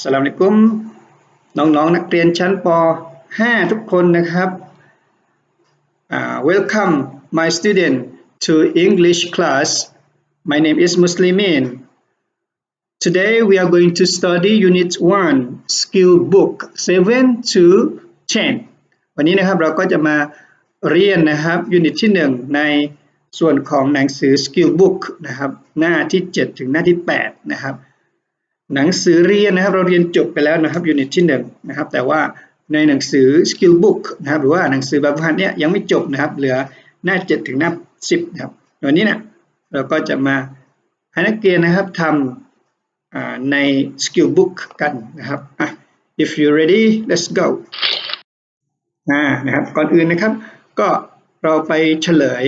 สลามอะลัยกุมน้องๆนนักเรียนชั้นป .5 ทุกคนนะครับ uh, Welcome my student to English class My name is Muslimin Today we are going to study Unit 1 Skill Book 7 to 10 วันนี้นะครับเราก็จะมาเรียนนะครับ Unit ที่ 1 ในส่วนของหนังสือ Skill Book นะครับหน้าที่ 7 ถึงหน้าที่ 8 นะครับ หนังสือเรียนนะครับเราเรียนจบไปแล้วนะครับ Unit ที่1นะครับแต่ว่าในหนังสือ Skill Book นะครับหรือว่าหนังสือแบบฝึกหัดเนี่ยยังไม่จบนะครับเหลือหน้า 7 ถึงหน้า 10นะครับวันนี้เนี่ยเราก็จะมาให้นักเรียนนะครับทำใน Skill Book กันนะครับ if you ready let's go นะครับก่อนอื่นนะครับก็เราไปเฉลย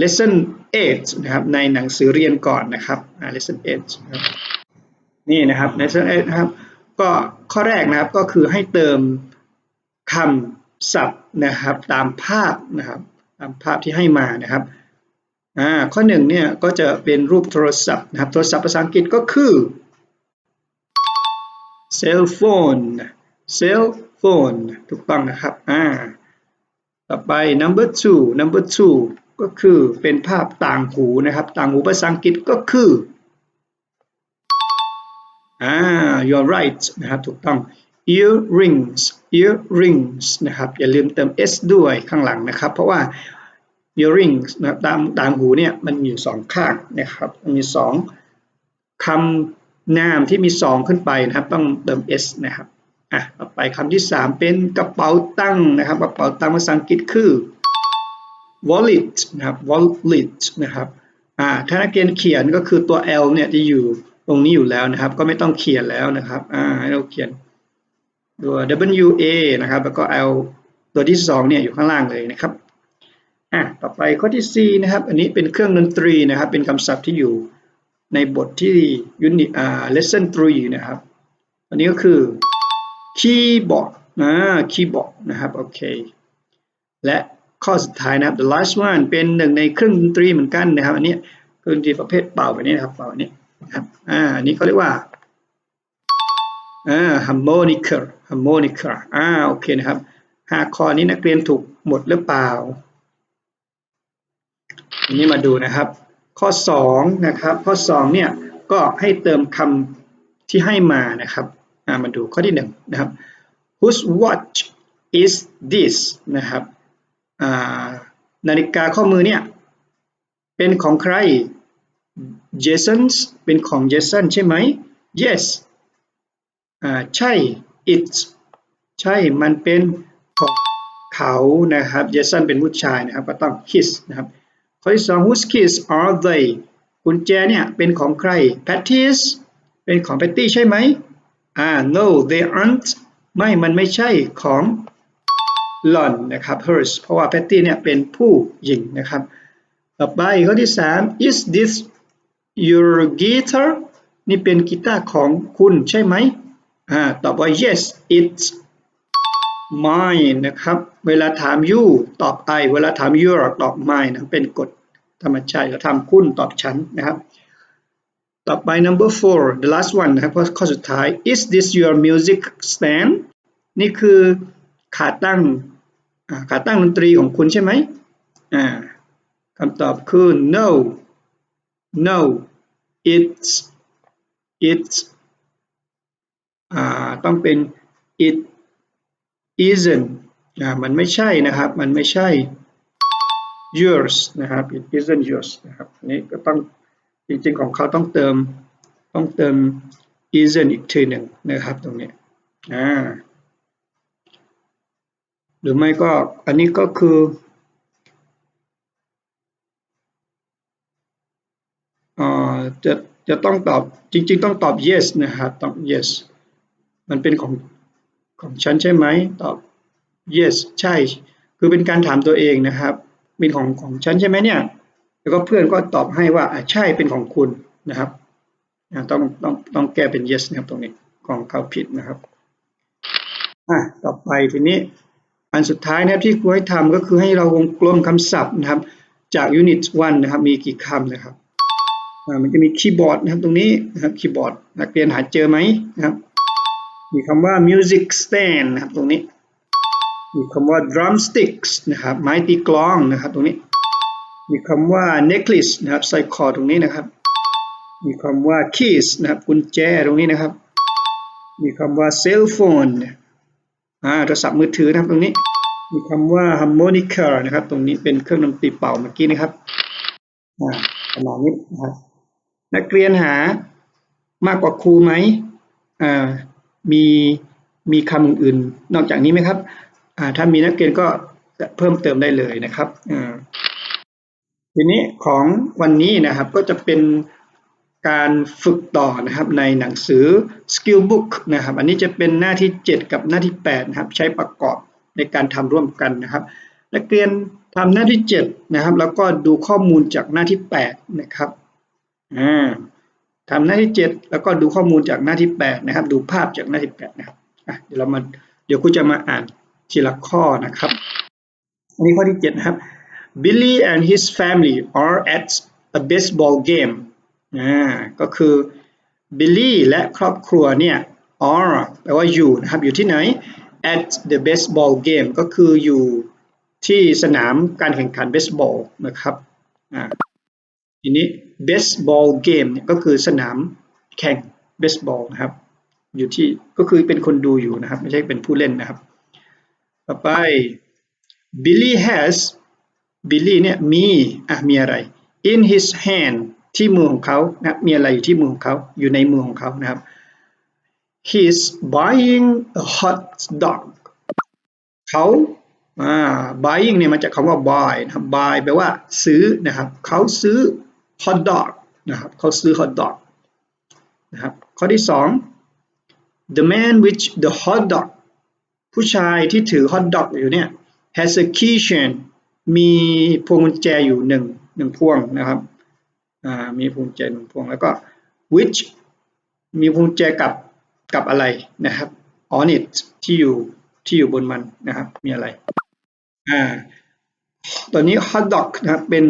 lesson 8นะครับในหนังสือเรียนก่อนนะครับ lesson 8 นี่นะครับ lesson 8นะครับก็ข้อแรกนะครับก็คือให้เติมคำศัพท์นะครับตามภาพนะครับตามภาพที่ให้มานะครับอ่าข้อหนึ่งเนี่ยก็จะเป็นรูปโทรศัพท์นะครับโทรศัพท์ภาษาอังกฤษก็คือ cell phone cell phone ถูกต้องนะครับอ่าต่อไป number two number two ก็คือเป็นภาพต่างหูนะครับ ต่างหูภาษาอังกฤษก็คือ อ่า you're right นะครับถูกต้อง earrings earrings นะครับ อย่าลืมเติม s ด้วยข้างหลังนะครับ เพราะว่า earrings นะครับตางต่างหูเนี่ยมันอยู่สองข้างนะครับมีสองคำนามที่มีสองขึ้นไปนะครับ ต้องเติม s นะครับอะต่อไปคำที่สามเป็นกระเป๋าตังค์นะครับ กระเป๋าตังค์ภาษาอังกฤษคือ wallet นะครับ wallet นะครับอ่าถ้านักเรียนเขียนก็คือตัว L เนี่ยจะอยู่ ตรงนี้อยู่แล้วนะครับ ก็ไม่ต้องเขียนแล้วนะครับอ่าให้เราเขียนตัว W A นะครับ แล้วก็ L ตัวที่สองเนี่ยอยู่ข้างล่างเลยนะครับอะต่อไปข้อที่ 4 นะครับ อันนี้เป็นเครื่องดนตรีนะครับ เป็นคำศัพท์ที่อยู่ในบทที่ unit อ่า lesson 3นะครับ อันนี้ก็คือ keyboard นะ keyboard นะครับโอเคและข้อสุดท้ายนะครับ the last one เป็นหนึ่งในเครื่องดนตรีเหมือนกันนะครับ อันนี้เครื่องดนตรีประเภทเป่าแบบนี้นะครับเป่าแบบนี้ ครับอ่าอันนี้เขาเรียกว่าอ่า harmonica harmonica อ่าโอเคนะครับห้าข้อนี้นักเรียนถูกหมดหรือเปล่าอันนี้มาดูนะครับ ข้อ2นะครับข้อ2เนี่ยก็ให้เติมคำที่ให้มานะครับามาดูข้อที่1นะครับ whose watch is this นะครับนาฬิกาข้อมือเนี่ยเป็นของใคร Jason's เป็นของ Jason ใช่ไหม Yes อ่าใช่ It's ใช่มันเป็นของเขานะครับ Jason เป็นผู้ชายนะครับก็ต้อง his นะครับข้อที่สอง whose keys are they กุญแจเนี่ยเป็นของใคร Patty's เป็นของ Patty ใช่ไหมอ่า no they aren't ไม่มันไม่ใช่ของหล่อนนะครับ hers เพราะว่า Patty เนี่ยเป็นผู้หญิงนะครับ ต่อไปข้อที่สาม is this your guitar นี่เป็นกีตาร์ของคุณใช่ไหมอ่าตอบว่า yes it's mine นะครับ เวลาถาม you ตอบ I เวลาถาม your ตอบ mine นะเป็นกฎธรรมชาติเราทำคุณตอบฉันนะครับ ต่อไป number four the last one นะครับข้อสุดท้าย is this your music stand นี่คือขาตั้งขาตั้งดนตรีของคุณใช่ไหมคำตอบคือ no no it's it's อ่าต้องเป็น it isn't อ่ามันไม่ใช่นะครับ มันไม่ใช่ yours นะครับ it isn't yours นะครับนี่ก็ต้องจริงๆของเขาต้องเติมต้องเติม isn't อีกทีหนึ่งนะครับตรงนี้อ่าหรือไม่ก็อันนี้ก็คืออ่า จะจะต้องตอบจริง ๆ ต้องตอบ yes นะครับต้อง yes มันเป็นของของฉันใช่ไหมตอบ yes ใช่ คือเป็นการถามตัวเองนะครับ เป็นของของฉันใช่ไหมเนี่ย แล้วก็เพื่อนก็ตอบให้ว่าใช่เป็นของคุณนะครับต้องต้องต้องแก้เป็น yes นะครับตรงนี้ของเขาผิดนะครับอะต่อไปทีนี้อันสุดท้ายนะครับที่ครูให้ทำก็คือให้เราวงกลมคำศัพท์นะครับ จาก unit 1 นะครับ มีกี่คำนะครับ มันจะมีคีย์บอร์ดนะครับตรงนี้นะครับคีย์บอร์ดนักเรียนหาเจอไหมนะครับ มีคำว่า music stand นะครับตรงนี้ มีคำว่า drumsticks นะครับไม้ตีกลองนะครับตรงนี้ มีคำว่า necklace นะครับใส่คอตรงนี้นะครับ มีคำว่า keys นะครับกุญแจตรงนี้นะครับ มีคำว่า cell phone อ่าโทรศัพท์มือถือนะครับตรงนี้ มีคำว่า harmonica นะครับตรงนี้เป็นเครื่องดนตรีเป่าเมื่อกี้นะครับอ่าประมาณนี้นะครับ นักเรียนหามากกว่าครูไหมอ่ามีมีคำอื่นนอกจากนี้ไหมครับอ่าถ้ามีนักเรียนก็เพิ่มเติมได้เลยนะครับอ่าทีนี้ของวันนี้นะครับก็จะเป็นการฝึกต่อนะครับในหนังสือ Skill Book นะครับ อันนี้จะเป็นหน้าที่ 7 กับหน้าที่8นะครับใช้ประกอบในการทำร่วมกันนะครับ นักเรียนทำหน้าที่ 7 นะครับ แล้วก็ดูข้อมูลจากหน้าที่ 8 นะครับ ทำหน้าที่ 7 แล้วก็ดูข้อมูลจากหน้าที่ 8 นะครับ ดูภาพจากหน้าที่ 8 นะครับเดี๋ยวเรามาเดี๋ยวครูจะมาอ่านทีละข้อนะครับอันนี้ข้อที่ 7 นะครับ Billy and his family are at a baseball game อ่าก็คือบิลลี่และครอบครัวเนี่ย are แปลว่าอยู่นะครับ อยู่ที่ไหน at the baseball game ก็คืออยู่ที่สนามการแข่งขันเบสบอลนะครับอ่า ทีนี้ baseball game เนี่ยก็คือสนามแข่งเบสบอลนะครับ อยู่ที่ก็คือเป็นคนดูอยู่นะครับ ไม่ใช่เป็นผู้เล่นนะครับ ต่อไป Billy has Billy เนี่ยมีอะมีอะไร in his hand ที่มือของเขานะมีอะไรอยู่ที่มือของเขาอยู่ในมือของเขานะครับ he's buying a hot dog เขาอ่า buying เนี่ยมาจากคำว่า buy นะครับ buy แปลว่าซื้อนะครับ เขาซื้อ hot dog นะครับเขาซื้อ hot dog นะครับข้อที่สอง the man with the hot dog ผู้ชายที่ถือ hot dog อยู่เนี่ย has a keychain มีพวงกุญแจอยู่หนึ่งหนึ่งพวงนะครับมีพวงกุญแจหนึ่งพวงแล้วก็ which มีพวงกุญแจกับกับอะไรนะครับ on it ที่อยู่ที่อยู่บนมันนะครับ มีอะไรอ่าตอนนี้ hot dog นะครับเป็น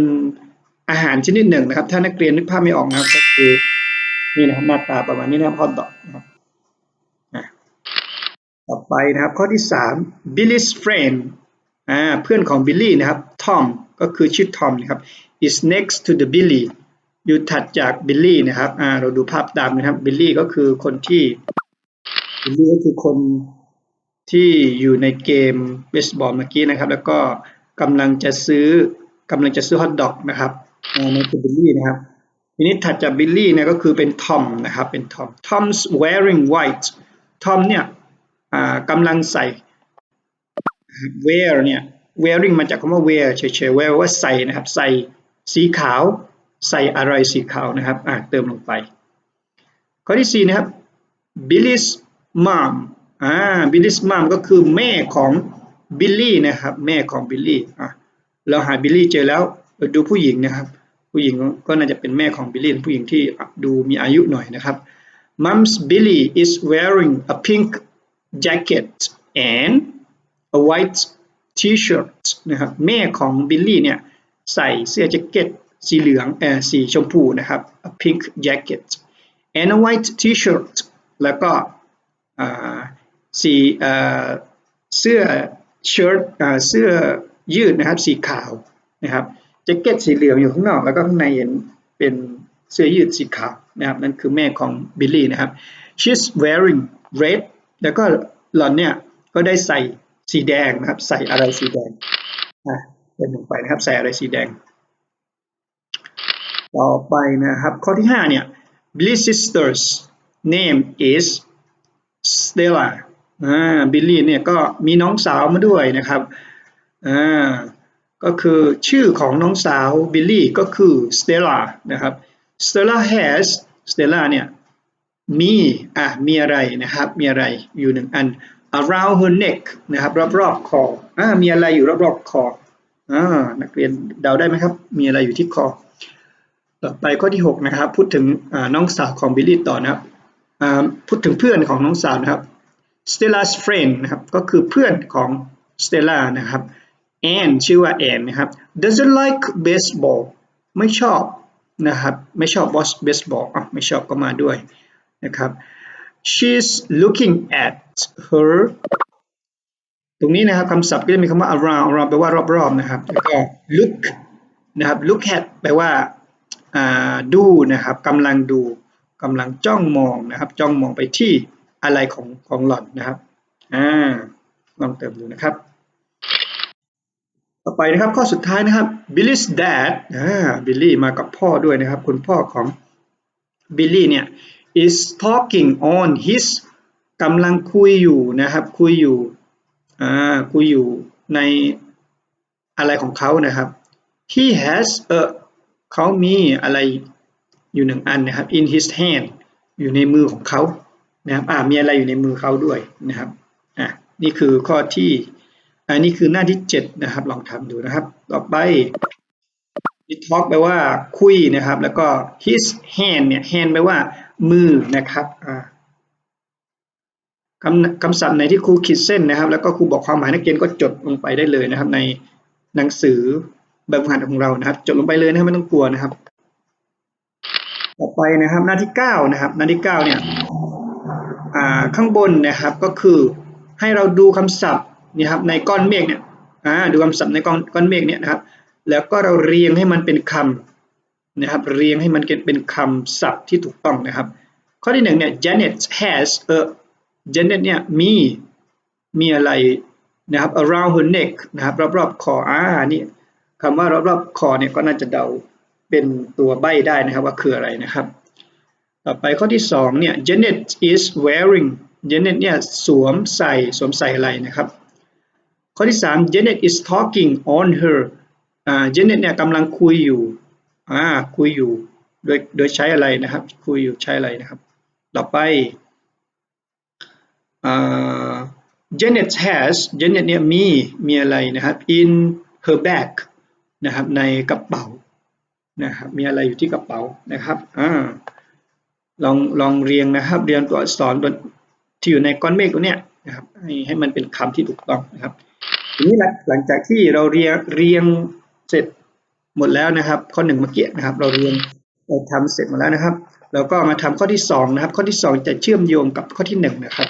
อาหารชนิดหนึ่งนะครับ ถ้านักเรียนนึกภาพไม่ออกนะครับ ก็คือนี่นะครับหน้าตาประมาณนี้นะครับ hot dog นะครับต่อไปนะครับ ข้อที่สาม Billy's friend อ่าเพื่อนของบิลลี่นะครับ Tom ก็คือชื่อ Tom นะครับ is next to the Billy อยู่ถัดจากบิลลี่นะครับอ่าเราดูภาพตามนะครับบิลลี่ก็คือคนที่บิลลี่ก็คือคนที่อยู่ในเกมเบสบอลเมื่อกี้นะครับ แล้วก็กำลังจะซื้อกำลังจะซื้อฮอทดอกนะครับ ในคือบิลลี่นะครับทีนี้ถัดจากบิลลี่เนี่ยก็คือเป็นทอมนะครับเป็นทอม Tom's wearing white ทอมเนี่ยกำลังใส่ wear เนี่ย wearing มาจากคำว่า wear เฉยๆ wear ว่าใส่นะครับ ใส่สีขาว ใส่อะไรสีขาวนะครับเติมลงไป ข้อที่สี่นะครับ Billy's mom อ่า Billy's mom ก็คือแม่ของบิลลี่นะครับ แม่ของบิลลี่อะเราหาบิลลี่เจอแล้ว ดูผู้หญิงนะครับ ผู้หญิงก็น่าจะเป็นแม่ของบิลลี่ผู้หญิงที่ดูมีอายุหน่อยนะครับ Mom's Billy is wearing a pink jacket and a white t-shirt นะครับแม่ของบิลลี่เนี่ยใส่เสื้อแจ็คเก็ตสีเหลืองเอ่อสีชมพูนะครับ a pink jacket and a white t-shirt แล้วก็สีเอ่อเสื้อเชิ้ตอ่อเสื้อยืดนะครับสีขาวนะครับ แจ็คเก็ตสีเหลืองอยู่ข้างนอก แล้วก็ข้างในเห็นเป็นเสื้อยืดสีขาวนะครับนั่นคือแม่ของบิลลี่นะครับ she's wearing red แล้วก็หล่อนเนี่ยก็ได้ใส่สีแดงนะครับ ใส่อะไรสีแดงอะเป็นลงไปนะครับ ใส่อะไรสีแดง ต่อไปนะครับ ข้อที่ 5 เนี่ย Billy's sister's name is Stella อ่าบิลลี่เนี่ยก็มีน้องสาวมาด้วยนะครับอ่า ก็คือชื่อของน้องสาวบิลลี่ก็คือ Stella นะครับ Stella has Stella เนี่ยมีอะมีอะไรนะครับมีอะไรอยู่หนึ่งอัน around her neck นะครับรอบๆคออ่ามีอะไรอยู่รอบๆคออ่านักเรียนเดาได้ไหมครับ มีอะไรอยู่ที่คอ ต่อไปข้อที่ 6 นะครับ พูดถึงน้องสาวของบิลลี่ต่อนะครับพูดถึงเพื่อนของน้องสาวนะครับ Stella's friend นะครับก็คือเพื่อนของ Stella นะครับ Anne ชื่อว่า Anne นะครับ doesn't like baseball ไม่ชอบนะครับ ไม่ชอบบอสเบสบอลอะไม่ชอบก็มาด้วยนะครับ she's looking at her ตรงนี้นะครับคำศัพท์ก็จะมีคำว่า around around แปลว่ารอบๆนะครับแล้วก็ look นะครับ look at แปลว่าดูนะครับกำลังดูกำลังจ้องมองนะครับ จ้องมองไปที่อะไรของของหล่อนนะครับอ่าลองเติมดูนะครับ ต่อไปนะครับข้อสุดท้ายนะครับ Billy's dad อ่าบิลลี่มากับพ่อด้วยนะครับ คุณพ่อของบิลลี่เนี่ย is talking on his กำลังคุยอยู่นะครับ คุยอยู่อ่าคุยอยู่ในอะไรของเขานะครับ he has a เขามีอะไรอยู่หนึ่งอันนะครับ in his hand อยู่ในมือของเขานะครับอ่ามีอะไรอยู่ในมือเขาด้วยนะครับอะนี่คือข้อที่ อันนี้คือหน้าที่เจ็ดนะครับ ลองทำดูนะครับ ต่อไป talk แปลว่าคุยนะครับ แล้วก็ his hand เนี่ย hand แปลว่ามือนะครับคำคำศัพท์ไหนที่ครูขีดเส้นนะครับ แล้วก็ครูบอกความหมายนักเรียนก็จดลงไปได้เลยนะครับ ในหนังสือแบบฝึกหัดของเรานะครับ จดลงไปเลยนะครับไม่ต้องกลัวนะครับ ต่อไปนะครับ หน้าที่เก้านะครับ หน้าที่เก้าเนี่ยข้างบนนะครับก็คือให้เราดูคำศัพท์ นี่ครับในก้อนเมฆเนี่ยดูคำศัพท์ในก้อนก้อนเมฆเนี่ยนะครับ แล้วก็เราเรียงให้มันเป็นคำนะครับเรียงให้มันเป็นคำศัพท์ที่ถูกต้องนะครับ ข้อที่หนึ่งเนี่ย Janet has a Janet เนี่ยมีมีอะไรนะครับ around her neck นะครับรอบๆคออ่านี่คำว่ารอบๆคอเนี่ยก็น่าจะเดาเป็นตัวใบได้นะครับว่าคืออะไรนะครับ ต่อไปข้อที่สองเนี่ย Janet is wearing Janet เนี่ยสวมใส่สวมใส่อะไรนะครับ ข้อที่สาม Janet is talking on her อ่า Janet เนี่ยกำลังคุยอยู่อ่าคุยอยู่โดยโดยใช้อะไรนะครับ คุยอยู่ใช้อะไรนะครับ ต่อไปอ่า Janet has Janet เนี่ยมีมีอะไรนะครับ in her bag นะครับในกระเป๋านะครับมีอะไรอยู่ที่กระเป๋านะครับอ่าลองลองเรียงนะครับเรียงตัวอักษรที่อยู่ในก้อนเมฆตัวเนี้ยนะครับให้ให้มันเป็นคำที่ถูกต้องนะครับ ทีนี้หลังจากที่เราเรียงเรียงเสร็จหมดแล้วนะครับ ข้อหนึ่งเมื่อกี้นะครับ เราเรียงเราทำเสร็จหมดแล้วนะครับ เราก็มาทำข้อที่สองนะครับ ข้อที่สองจะเชื่อมโยงกับข้อที่หนึ่งนะครับ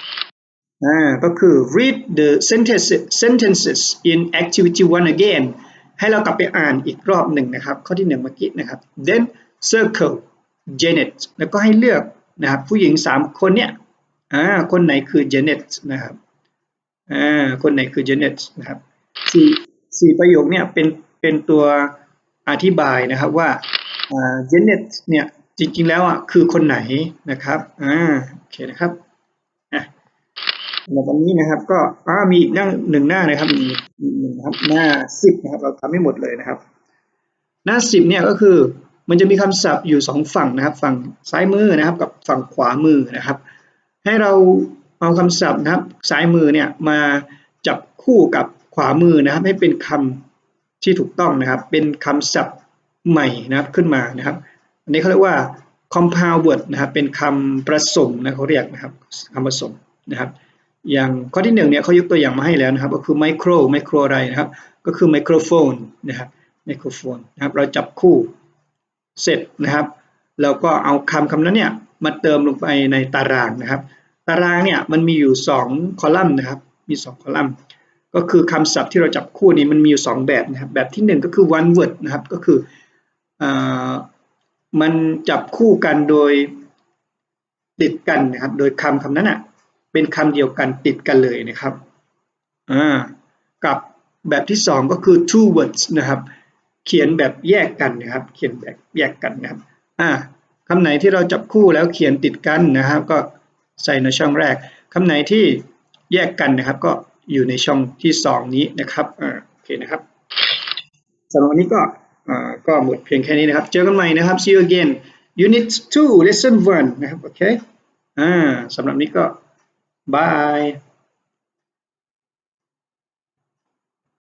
อ่าก็คือ read the sentences sentences in activity one again ให้เรากลับไปอ่านอีกรอบหนึ่งนะครับ ข้อที่หนึ่งเมื่อกี้นะครับ then circle Janet แล้วก็ให้เลือกนะครับผู้หญิงสามคนเนี่ยอ่าคนไหนคือ Janet นะครับ อ่าคนไหนคือ Janet นะครับสี่สี่ประโยคเนี่ยเป็นเป็นตัวอธิบายนะครับว่าอ่า Janet เนี่ยจริงๆแล้วอะคือคนไหนนะครับอ่าโอเคนะครับแล้ววันนี้นะครับก็มีอีกหน้าหนึ่งหน้านะครับมีหนึ่งครับหน้าสิบนะครับเราทำให้หมดเลยนะครับ หน้าสิบเนี่ยก็คือมันจะมีคำศัพท์อยู่สองฝั่งนะครับ ฝั่งซ้ายมือนะครับ กับฝั่งขวามือนะครับ ให้เรา เอาคำศัพท์นะครับซ้ายมือเนี่ยมาจับคู่กับขวามือนะครับ ให้เป็นคำที่ถูกต้องนะครับ เป็นคำศัพท์ใหม่นะครับขึ้นมานะครับ อันนี้เขาเรียกว่า compound word นะครับเป็นคำผสมนะเขาเรียกนะครับคำผสมนะครับ อย่างข้อที่หนึ่งเนี่ยเขายกตัวอย่างมาให้แล้วนะครับ ก็คือไมโครไมโครอะไรนะครับ ก็คือไมโครโฟนนะครับไมโครโฟนนะครับเราจับคู่เสร็จนะครับเราก็เอาคำคำนั้นเนี่ยมาเติมลงไปในตารางนะครับ ตารางเนี่ยมันมีอยู่ 2 คอลัมน์นะครับ มี 2 คอลัมน์ ก็คือคำศัพท์ที่เราจับคู่นี้มันมีอยู่ 2 แบบนะครับ แบบที่ 1 ก็คือ one word นะครับ ก็คืออมันจับคู่กันโดยติดกันนะครับ โดยคำคำนั้นอะเป็นคำเดียวกันติดกันเลยนะครับ อ่า กับแบบที่สองก็คือ two words นะครับ เขียนแบบแยกกันนะครับ เขียนแบบแยกกันนะครับ อ่าคำไหนที่เราจับคู่แล้วเขียนติดกันนะครับ ก็ ใส่ในช่องแรกคำไหนที่แยกกันนะครับ ก็อยู่ในช่องที่สองนี้นะครับโอเคนะครับสำหรับวันนี้ก็ก็หมดเพียงแค่นี้นะครับ เจอกันใหม่นะครับ see you again unit 2 lesson 1 นะครับ โอเค อ่าสำหรับนี้ก็ Bye.